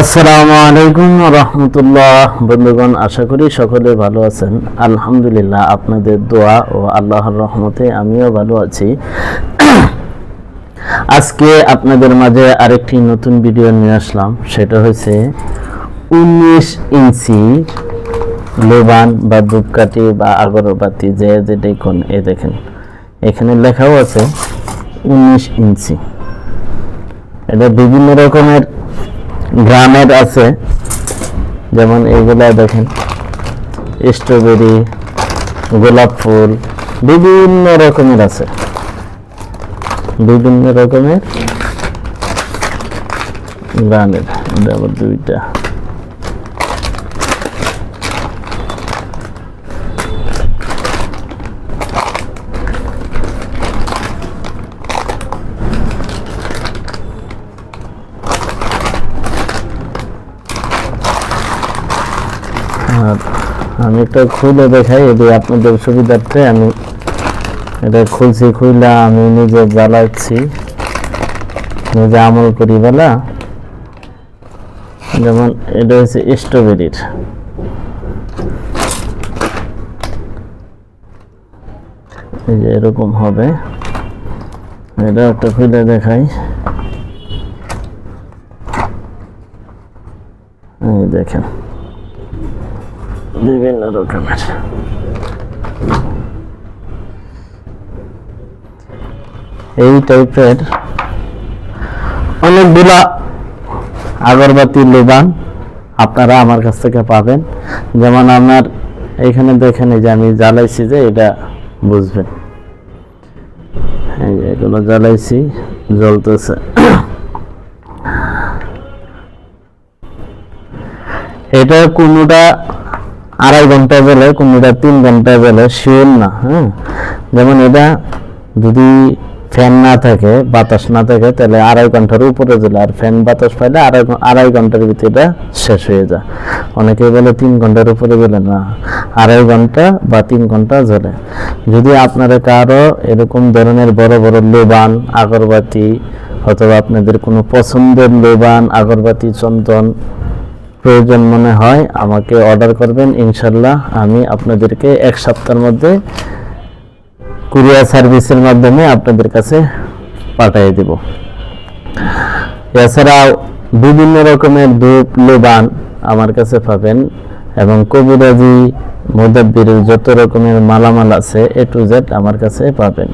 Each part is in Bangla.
আসসালামু আলাইকুম রহমতুল্লাহ। বন্ধুগণ, আশা করি সকলে ভালো আছেন। আলহামদুলিল্লাহ, আপনাদের দোয়া ও আল্লাহর রহমতে আমিও ভালো আছি। আজকে আপনাদের মাঝে আরেকটি নতুন ভিডিও নিয়ে আসলাম। সেটা হচ্ছে উনিশ ইঞ্চি লোবান বা ধূপকাঠি বা আগরবাতি, যে যেটাই কোন এ দেখেন, এখানে লেখাও আছে উনিশ ইঞ্চি। এটা বিভিন্ন রকমের গ্রামের আছে। যেমন এইগুলা দেখেন। স্ট্রবেরি, গোলাপ ফুল, বিভিন্ন রকমের আছে। বিভিন্ন রকমের গ্রামের। দুইটা। আর আমি একটা খুলে দেখাই, এটি আপনাদের সুবিধার্থে আমি এটা খুলছি, খুইলা আমি নিজে জ্বালাচ্ছি। নিজে আমল করি বলা। যেমন এটা হচ্ছে স্ট্রবেরির। এই যে এরকম হবে। এটা একটা খুলে দেখাই। এই দেখেন। বিভিন্ন রকমের এই টাইপের অনেকগুলা আগরবাতি, লোবান আপনারা আমার কাছ থেকে পাবেন। যেমন আমার এইখানে দেখেন, এই যে আমি জ্বালাইছি যে, এটা বুঝবেন। এগুলো জ্বালাইছি, জ্বলতেছে। এটা কোনোটা আড়াই ঘণ্টা বেলে কোনোটা তিন ঘণ্টা বেলে শিওর না হ্যাঁ? যেমন এটা যদি ফ্যান না থাকে, বাতাস না থাকে, তাহলে আড়াই ঘণ্টার উপরে জ্বলে আর ফ্যান বাতাস পাইলে আড়াই আড়াই ঘণ্টার ভিতরে এটা শেষ হয়ে যায়। অনেকে বলে তিন ঘণ্টার উপরে জ্বলে না, আড়াই ঘণ্টা বা তিন ঘণ্টা জ্বলে যদি আপনারা কারও এরকম ধরনের বড় বড় লোবান, আগরবাতি, অথবা আপনাদের কোনো পছন্দের লোবান, আগরবাতি, চন্দন প্রয়োজন মনে হয়, আমাকে অর্ডার করবেন ইনশাল্লাহ আমি আপনাদেরকে এক সপ্তাহের মধ্যে কুরিয়ার সার্ভিসের মাধ্যমে আপনাদের কাছে পাঠিয়ে দেব। এছাড়াও বিভিন্ন রকমের ধূপ, লোবান আমার কাছে পাবেন এবং কবিরাজি মোদাব্বিরের যত রকমের মালামাল আছে এ টু জেড আমার কাছে পাবেন।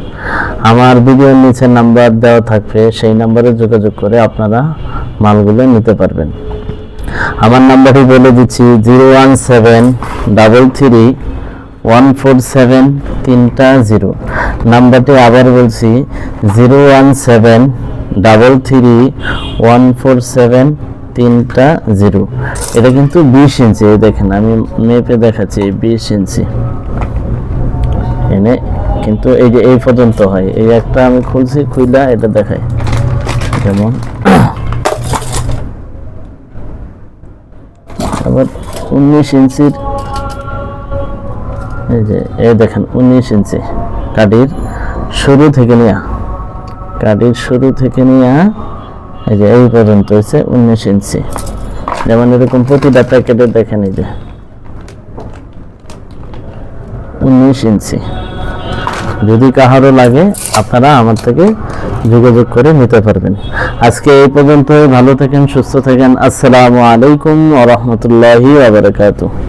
আমার ভিডিওর নিচে নাম্বার দেওয়া থাকবে, সেই নাম্বারে যোগাযোগ করে আপনারা মালগুলো নিতে পারবেন। আমার নাম্বারটি বলে দিচ্ছি zero one seven double three one four seven তিনটা জিরো নাম্বারটি আবার বলছি zero one seven double three one four seven তিনটা জিরো এটা কিন্তু বিশ ইঞ্চি দেখেন, আমি মেপে দেখাচ্ছি, বিশ ইঞ্চি। এনে কিন্তু এই যে এই পর্যন্ত হয়, এই একটা আমি খুলছি, খুইলা এটা দেখাই। যেমন আবার উনিশ ইঞ্চির এই যে এই দেখেন, উনিশ ইঞ্চি। কাঠির শুরু থেকে নিয়ে, কাঠির শুরু থেকে নিয়ে, এই যে, এই পর্যন্ত হচ্ছে উনিশ ইঞ্চি। যেমন এরকম প্রতিটা প্যাকেটে দেখেন এই যে, উনিশ ইঞ্চি। যদি কাহারও লাগে, আপনারা আমার থেকে যোগাযোগ করে নিতে পারবেন। আজকে এই পর্যন্ত ভালো থাকেন, সুস্থ থাকেন। আসসালামু আলাইকুম ওয়া আবার ওয়া বারাকাতুহু।